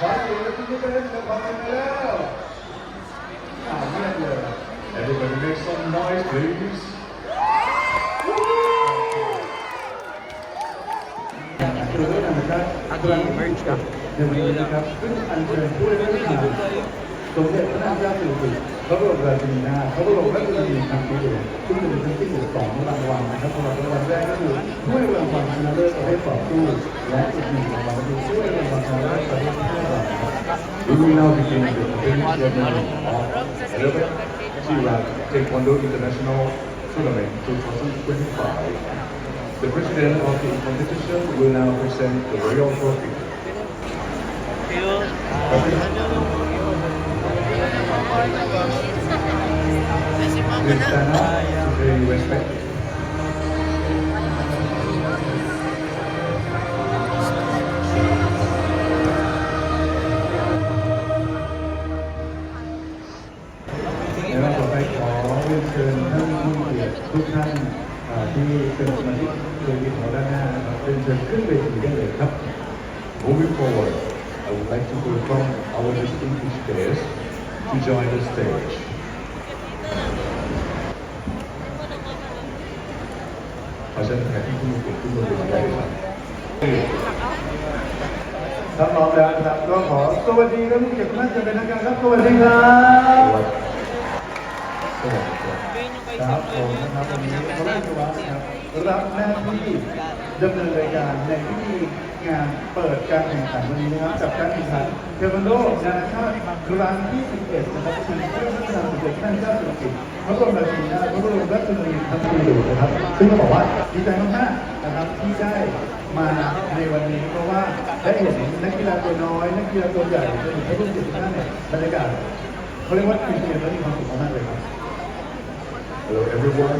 ขอเสียงและที่เป็นกับความเป็นไปแล้วอ่าเยี่ยมเลย Everybody make some noise, please. คือเรื่องธรรมชาติครั้งที่สิบเอ็ดในวันนี้นะครับซึ่งอัญเชิญผู้ได้รับการสมเด็จพระนางเจ้าสิริกิติ์พระบรมราชินีนาถพระบรมราชชนนีพันปีหลวซึ่งจะเป็นทั้งสิ้นอยู่สองรางวัลนะครับสำหรับรางวัลแรกก็คือถ้วยรางวัลชนะเลิศประเภทต่อสู้และอีกหนึ่งรางวัลก็คือถ้วยราง วัลชนะเลิศประเภทที่สองนะครับ We will now begin the official ceremony of 11th Chirag Taekwondo International Tournament 2025. The president of the competition will now present the royal trophy. Please stand up to pay respect. Our distinguished guests to join the stage. ขอเชิญแขกที่ผู้มีเกียรติขึ้นบนเวทีได้เลยครับถ้าพร้อมแล้วนะครับก็ขอสวัสดีท่านผู้เกียรติทุกท่านจะเป็นทางการครับสวัสดีครับสวัสดีครับครับผมนะครับวันนี้พระราชวัฒน์นะครับรับหน้าที่ ดำเนินรายการในพิธีงานเปิดการแข่งขันวันนี้นะครับกับการแข่งขันเทควันโดนานาชาติครั้งที่ 11 นะครับชิงเพื่อพัฒนาสมเด็จพระนางเจ้าสิริกิจพระบรมราชินีนาถพระบรมราชชนนีพันปีหลวงนะครับ ซึ่งต้องบอกว่าดีใจมากๆนะครับที่ได้มาในวันนี้เพราะว่าได้เห็นนักกีฬาตัวน้อย นักกีฬาตัวใหญ่จนถึงพระรุ่นจิตท่านเนี่ยบรรยากาศเขาเรียกว่าตื่นเต้นและมีความสุขมากๆเลยครับ Hello everyone,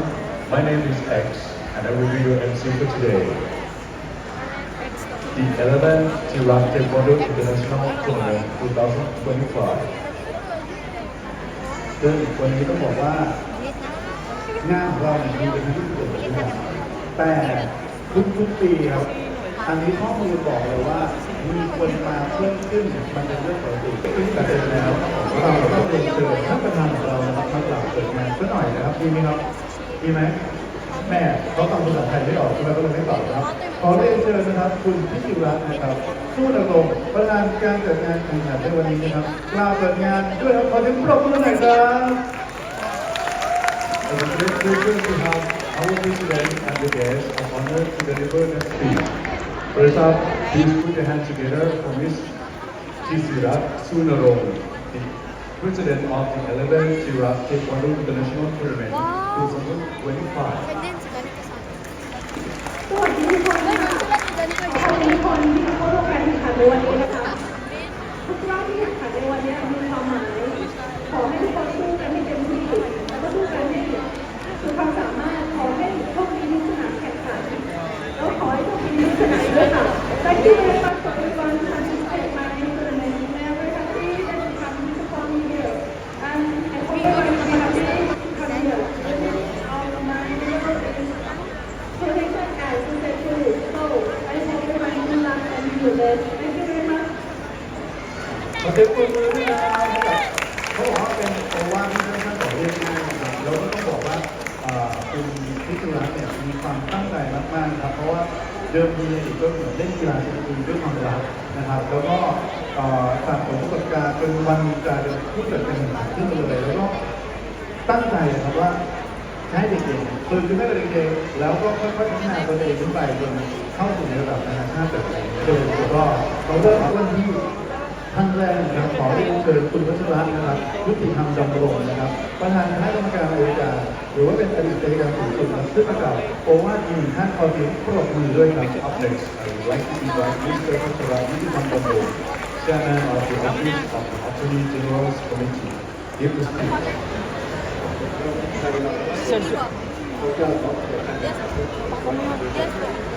my name is X and I will be your MC for today. The 11th Tirap Taekwondo International Tournament 2025. ซึ่งวันนี้ต้องบอกว่างานของเราเนี่ยมีเป็นที่สุดเลยนะครับแต่ทุกๆปีครับ อันนี้ข้อมูลบอกเลยว่ามีคนมาเพิ่มขึ้นมันเป็นเรื่องปกติซึ่งแต่เสร็จแล้วเราต้องเรียนเชิญท่านประธานของเรานะครับมากล่าวเปิดงานสักหน่อยนะครับดีไหมครับดีไหม แม่เขาฟังภาษาไทยไม่ออกใช่ไมก็เลยไม่ตอบครับ ขอเรียนเชิญนะครับ คุณพิจิรัตน์นะครับสู้ดำรงประธานการจัดงานแข่งขันในวันนี้นะครับกล่าเปิดงานด้วยครับขอเสียงปรบมือหน่อยครับ It's a great pleasure to have our president and the guests of honor to deliver the speech. First up, please put your hands together for Miss Chisira Sunarong, president of the 11th Chirap Taekwondo International Tournament 2025. สวัสดีทุกคนนะคะขอบคุณทุกคนที่มาเข้าร่วมการแข่งขันในวันนี้นะคะทุกรอบที่แข่งขันในวันนี้มีความหมายขอให้ทุกคนสู้กันให้เต็มที่แล้วก็สู้กันให้สุดความสามารถขอให้โชคดีทุกสนามแข่งขันแล้วขอให้โชคดีทุกสนามด้วยค่ะ Thank you very much for everyone who participated in my tournament. We are very happy that you come to perform here. And I hope everyone will be happy to come here. This is our mind. Protection and successful. So I hope everyone will love and do this. Thank you very much. ขอเสียงปรบมือด้วยนะครับเขาบอกว่าเป็นโอวาทที่ค่อนข้างต่อเรียกง่ายนะครับแล้วก็ต้องบอกว่าเอ่อคุณพิจุรัตน์เนี่ยมีความตั้งใจมากๆนะครับ เพราะว่าเดิมทีเนี่ย ก็เหมือนเล่นกีฬาชนิดนึงด้วยความรักนะครับ แล้วก็สะสมประสบการณ์จนวันหนึ่งกลายเป็นผู้เกิดเป็นหาขึ้นมาเลย แล้วก็ตั้งใจนะครับว่าให้เด็กๆฝึกขึ้นให้เป็นเด็กๆแล้วก็ค่อยๆพัฒนาตัวเองขึ้นไปจนเข้าสู่ในระดับนานาชาติแบบไหนเดินแล้วก็เราเริ่มต้นที่ ท่านแรกนะครับขอเรียนเชิญคุณวัชระนะครับยุติธรรมดำรงนะครับ ประธานคณะกรรมการอายการหรือว่าเป็นอดีตอัยการสูงสุดนะครับซึ่งประกาศโอวาทอีกหนึ่งท่านขอเสียงปรบมือด้วยครับ Up next, I would like to invite Mr. Pachara Yudhikambo, Chairman of the Office of the Attorney General's Committee, give the speech. ขอบคุณครับเดี๋ยวท่านวัชระจะอยู่ที่นี่นะครับเพราะว่าเดี๋ยวจะให้ท่านมอบถ้วยมอบโล่เป็นประโยชน์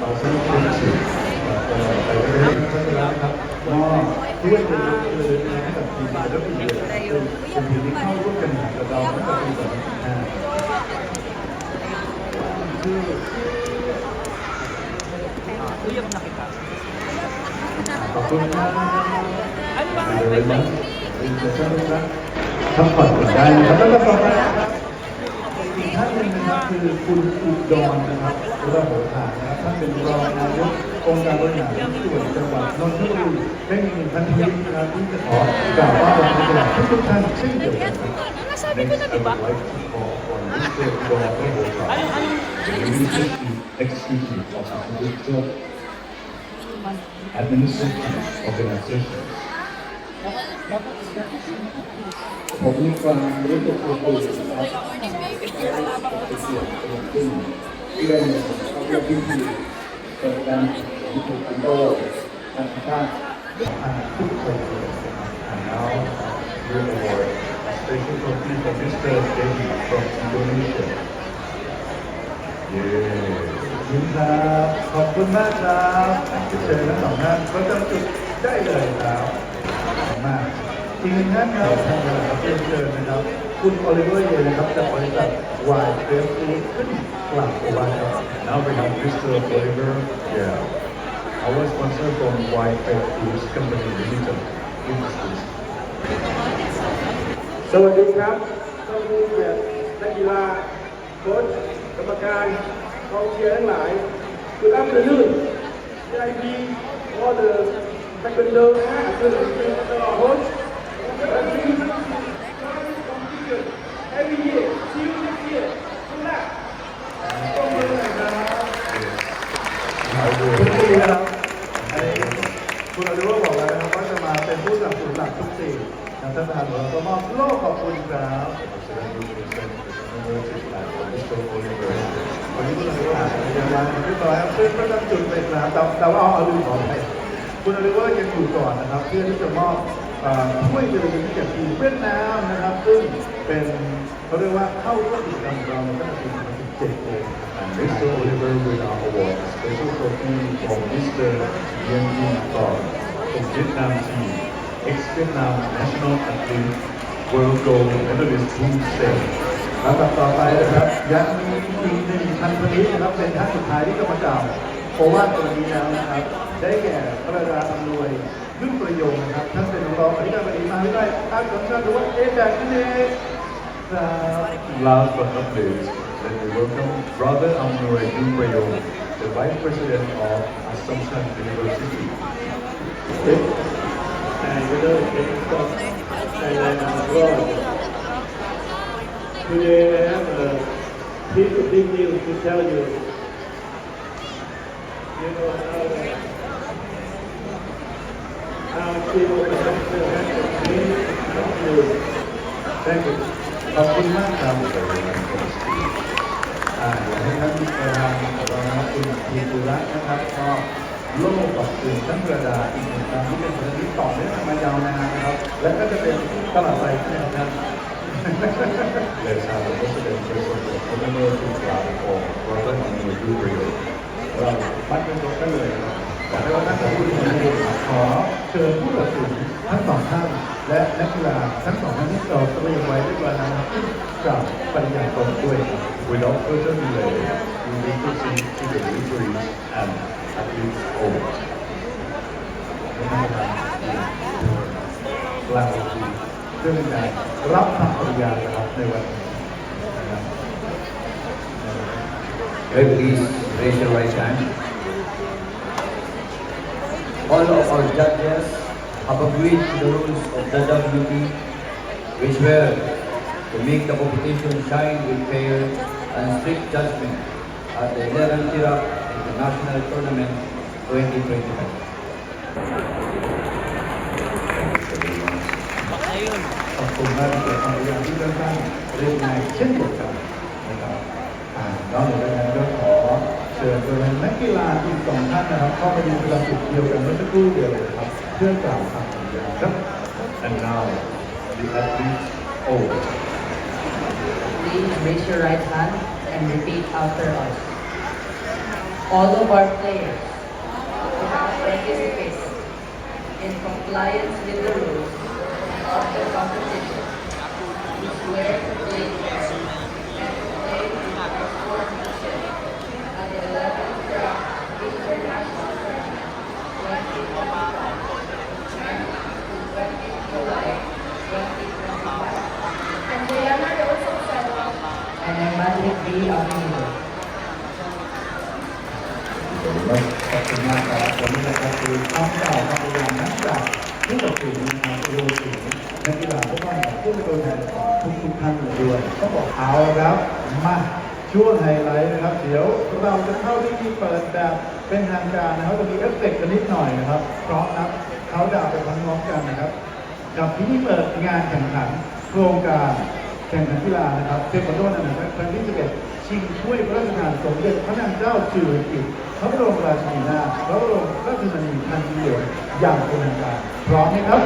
ครับ I can also present, present the commemorative flag for this professional Yudhikambo. 2022. ตลอดไปก็ได้ท่านแล้วนะครับก็ด้วยเป็นเรือนะให้กับทีมและปีเดียวเป็นทีมที่เข้าร่วมกันแข่งกับเราตั้งแต่ปี2015ขอบคุณครับเลยมั้งเป็นเจ้าครับพักผ่อนกันได้นะครับแล้วก็ต่อไปนะครับอีกท่านหนึ่งนะครับคือคุณอุดรนะครับหรือว่าโหฐานนะครับท่าน เป็นรองนายกองค์การบริหารส่วนจังหวัดนนทบุรีได้มีหนึ่งพันทีนะครับที่จะขอกล่าวว่าเป็นตลาดทุกๆท่านเช่นเดียวกันครับ Next, I would like to call on Mr. Eduardo Boca, the Administrative Executive of the Industrial Administrative Organization. ผมมีความรู้สึกอบอุ่นนะครับเป็นเกียรติอย่าง ยิ่งที่ได้เข้าร่วมพิธีเปิดการพิธีคุณโตทางชาติทุกคนเลยนะครับ And now, we award a special trophy for Mr. Devi from Indonesia. Yeah. ยินครับขอบคุณมากครับเชิญทั้งสองท่านประจำจุดได้เลยครับขอบคุณมากอีกหนึ่งท่านครับท่านครับเรียนเชิญนะครับ คุณโอลิเวอร์เยนะครับจากบริษัทวายเฟสฟูดขึ้นกล่าวโอวาทครับ Now we have Mr. Oliver, yeah, our sponsor from White Pet Foods Company Limited. Please, please. สวัสดีครับท่านผู้เกียรตินักกีฬาโค้ชกรรมการกองเชียร์ทั้งหลาย Good afternoon VIP all the taekwondo coach and ก่อนนะครับ เพื่อที่จะมอบถ้วยเจริญที่แก่ทีมเวียดนามนะครับ ซึ่งเป็นเขาเรียกว่าเข้าร่วมกิจกรรมของเราตั้งแต่ปี2017เอง And Mr. Oliver will now award a special trophy from Mr. Yen Jin Thor from Vietnam team, ex-Vietnam national athlete, world gold medalist Boon Sen. ลำดับต่อไปนะครับยังมีอีกหนึ่งท่านคนนี้นะครับเป็นท่านสุดท้ายที่จะมากล่าวเพราะว่าตัวนี้แล้วนะครับ ได้แก่พระราชาอำนวย พึ่งประโยชน์นะครับท่านเป็นรองอธิการบดีมหาวิทยาลัยอาร์ตของชาติหรือว่าเอแบกนั่นเองครับ Last but not least, let me welcome Brother Amnoy Yupayo, the Vice President of Assumption University. and you know, it's from Thailand abroad. Today I have a piece of big news to tell you. You know how, ขอบคุณมากครับอ่าให้ท่านประธานของเรานะครับคุณพีตุระนะครับ ก็โล่ขอบคุณท่านประดาอีกหนึ่งครั้งที่เป็นคนที่ต่อเนื่องมายาวนานนะครับ และก็จะเป็นตลาดไปที่นะครับ Let's have the President present the honor to flag for Brother Amnoy Yupayo. เรามัดเป็นตัวกันเลยครับ แต่ในวันนั้นขอเชิญผู้ตัดสินทั้งสองท่านและนักกีฬาทั้งสองท่านที่เราเตรียมไว้ด้วยกันนะครับกล่าวปริญญาตนด้วยครับ Without further delay, we will proceed to the victories and athletes award. กล่าวคือเรื่องการรับคำปริญญานะครับในวันนี้นะครับ Okay, please raise your right hand. all of our judges have agreed to the rules of the WP, which were to make the competition shine with fair and strict judgment at the 11th year International Tournament 2025. Of cùng lên để tham gia chúng ta recognize chính một cái เรียนในเช่นเดียวกันนะครับอ่านอกจากนั้นก็ขอเชิญตัวแทนนักกีฬาอีกสองท่านนะครับเข้าไปยืนประจำจุดเดียวกันเมื่อสักครู่เดียวเลยครับเพื่อกล่าวคำปริญญาครับ And now, the athletes award. Please raise your right hand and repeat after us. all of our players to participate in compliance with the rules of the competition, who swear and I Madrid B. Avenue. ขอบคุณมากครับวันนี้นะครับคือคำกล่าวคำพยานนักจากผู้ตัดสินนะครับรวมถึงนักกีฬาทุกท่านผู้เป็นตัวแทนองทุกๆท่านเลยด้วยต้องบอกเอาละครับมาช่วงไฮไลท์นะครับเดี๋ยวเราจะเข้าพิธีเปิดแบบเป็นทางการนะครับจะมีเอฟเฟกต์กันนิดหน่อยนะครับพราะนับเขาดาวไปพร้อมๆกันนะครับ กับพิธีเปิดงานแข่งขันโครงการ แข่งขันกีฬานะครับเทควันโดนานครั้งที่11ชิงถ้วยพระราชทานสมเด็จพระนางเจ้าสิรกิติ์พระบรมราชินีนาถพระบรมราชชนนีพันปีหลวงอย่างเป็นทางการพร้อมไหมครับ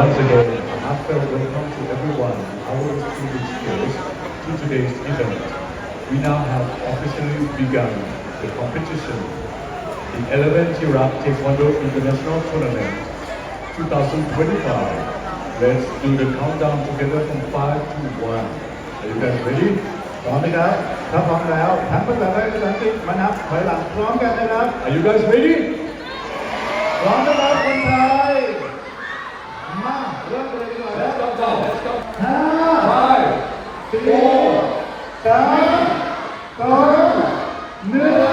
Once again, a heartfelt welcome to everyone, our student skills, to today's event. We now have officially begun the competition. The 11th Iraq Taekwondo International Tournament 2025. Let's do the countdown together from 5 to 1. Are you guys ready? พร้อมไหมครับถ้าพร้อมแล้วทั้งภาษาไทยภาษาอังกฤษมานับถอยหลังพร้อมกันนะครับ Are you guys ready? พร้อมนะครับคนไทย มาเริ่มกันเลยดีกว่า Let's count down. Let's count. ห้า Five, สี่สามสองหนึ่ง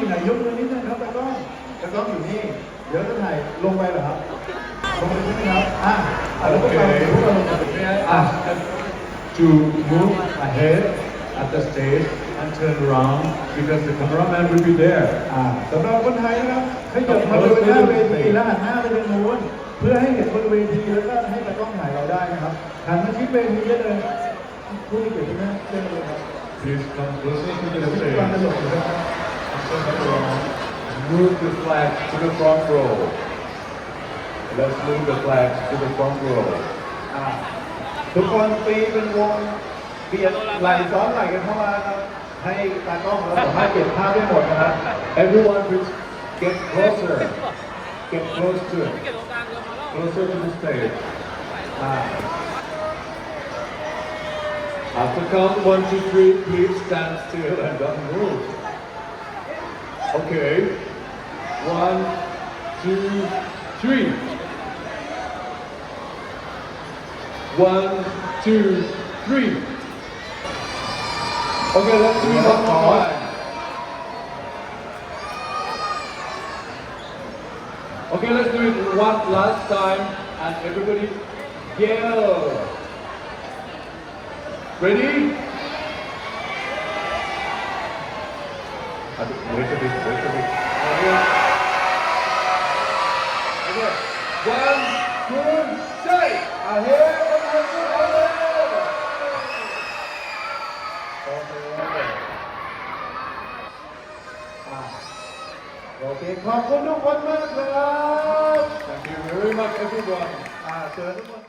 องอยู่ไหนยกมือนิดนึงครับตะกล้องตะกล้องอยู่นี่ เดี๋ยวจะถ่ายลงไปเหรอครับลงไปใช่ไหมครับอะอะแล้วพวกเรา Okay. เดี๋ยวพวกเราลงไป May I ask them to move ahead at the stage and turn around because the cameraman will be there. อ่าสำหรับคนไทยนะครับขยับมาบริเวณหน้าเวทีและหันหน้าไปทางโน้นเพื่อให้เห็นบนเวทีแล้วก็ให้ตะกล้องถ่ายเราได้นะครับหันมาชิดเวทีได้เลยผู้ที่เกี่ยวข้องเชิญเลยครับ Please come closer to the ความตล stage. Move the flag to the front row. Let's move the flag to the front row. อ่าทุกคนตีเป็นวงเบียดไหล่ซ้อนไหล่กันเข้ามาครับ ให้ตากล้องเราสามารถเก็บภาพได้หมดนะครับ Everyone, please get closer. Get close to it. Closer to the stage. อ่า After count one, two, three, please stand still and don't move. Okay. One, two, three. One, two, three. Okay, let's do it one more time. Okay, let's do it one last time and everybody yell. Ready? Uh, Wait a bit, wait a bit. Okay. One, two, three. Ahead, ahead, ahead. โอเค ขอบคุณทุกคนมากครับ Thank you very much, everyone. อ่าเชิญทุกคน